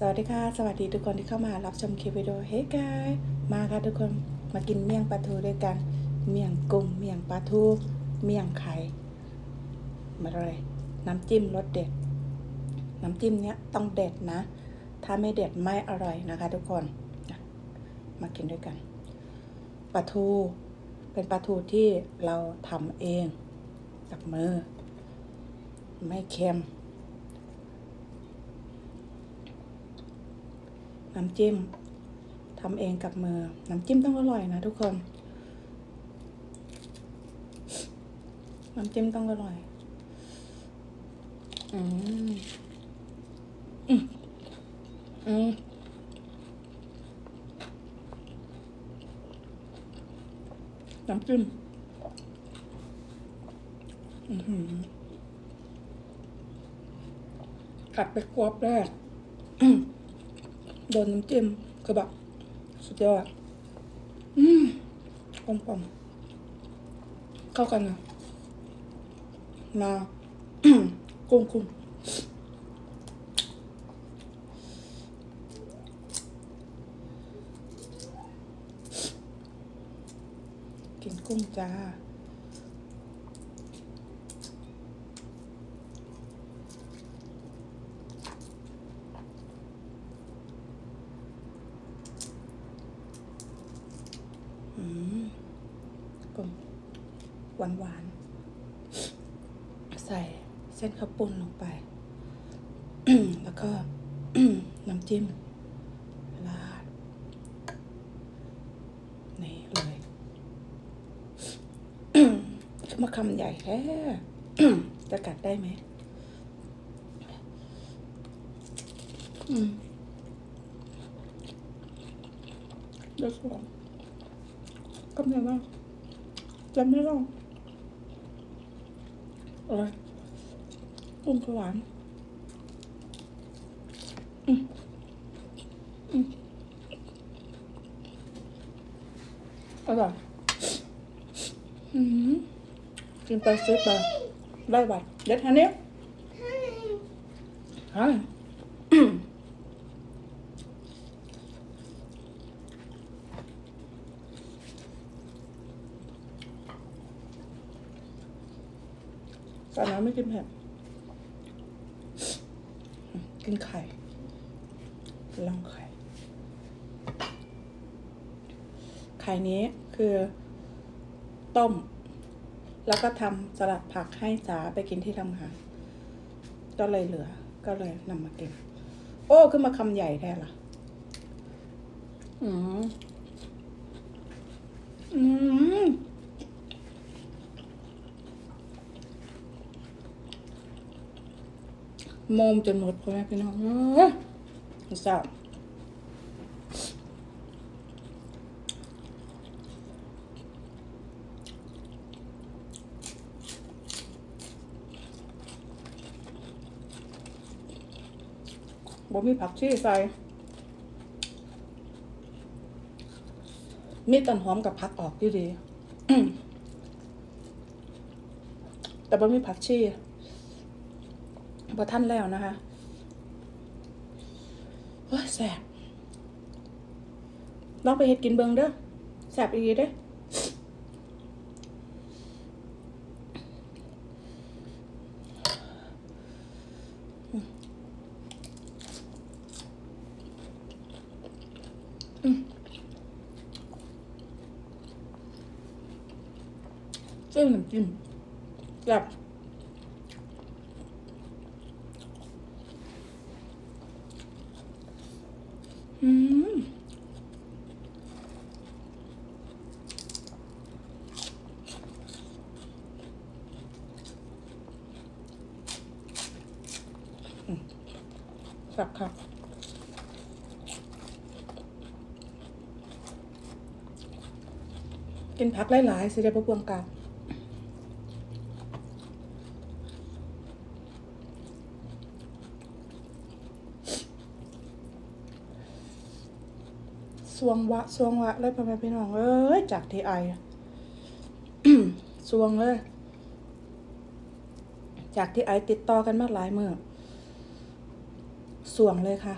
สวัสดีค่ะ สวัสดีทุกคนที่เข้ามารับชมคลิปวิดีโอเฮ้ยกายมาค่ะทุกคนมากินเมี่ยงปลาทูด้วยกัน เมี่ยงกุ้งเมี่ยงปลาทู เมี่ยงไข่มาเลย น้ำจิ้มรสเด็ด น้ำจิ้มเนี้ยต้องเด็ดนะ ถ้าไม่เด็ดไม่อร่อยนะคะ ทุกคนมากินด้วยกันปลาทู เป็นปลาทูที่เราทำเองกับมือ ไม่เค็ม น้ำจิ้มทำเองกับมือ น้ำจิ้มต้องอร่อยนะทุกคน น้ำจิ้มต้องอร่อย อืม อืม อืมน้ำจิ้มอือหือกัดไปกรอบแรก โดนน้ำจิ้มคือแบบสุดยอดอืมปอมปอมเข้ากันนะนากุ้งกุ้งกินกุ้งจ้า อืมกุ้งหวานหวานๆใส่เส้นข้าวปุ้นลงไป แล้วก็น้ำจิ้มราดนี่เลยมาคำใหญ่แค่จะกัดได้ไหมอืมเดี๋ยวสอง กำลังว่าจำไม่ได้อะไรกุ้งขวานอืมอืมอร่อยอืมกินไปซื้อไปได้บัตรเด็ดฮันเนี้ยใช่ แต่น้ำไม่กินเผ็ดกินไข่ลองไข่ ไข่นี้คือต้ม แล้วก็ทำสลัดผักให้จ๋าไปกินที่ทำงานก็เลยเหลือ ก็เลยนำมากิน โอ้ขึ้นมาคำใหญ่แท้ล่ะ อืม อืม มมจนหมดพ่อแม่พี่น้องเอ้ยทราบบ่มีผักชีใส่ มีต้นหอมกับผักออกอยู่ดี แต่บ่มีผักชี บ่ท่านแล้วนะคะโอ้ยแสบลองไปเฮ็ดกินเบิงเด้อแสบอีกเด้ออืมเส้นน้ำจิ้มแซ่บ อืมอืมสับครับกินผักหลายๆสิได้ประพวงกัน สวงวะสวงวะเลยพ่อแม่พี่น้องเอ้ยจากที่ไอสวงเลย จากที่ไอติดต่อกันมาหลายเมื่อสวงเลยค่ะ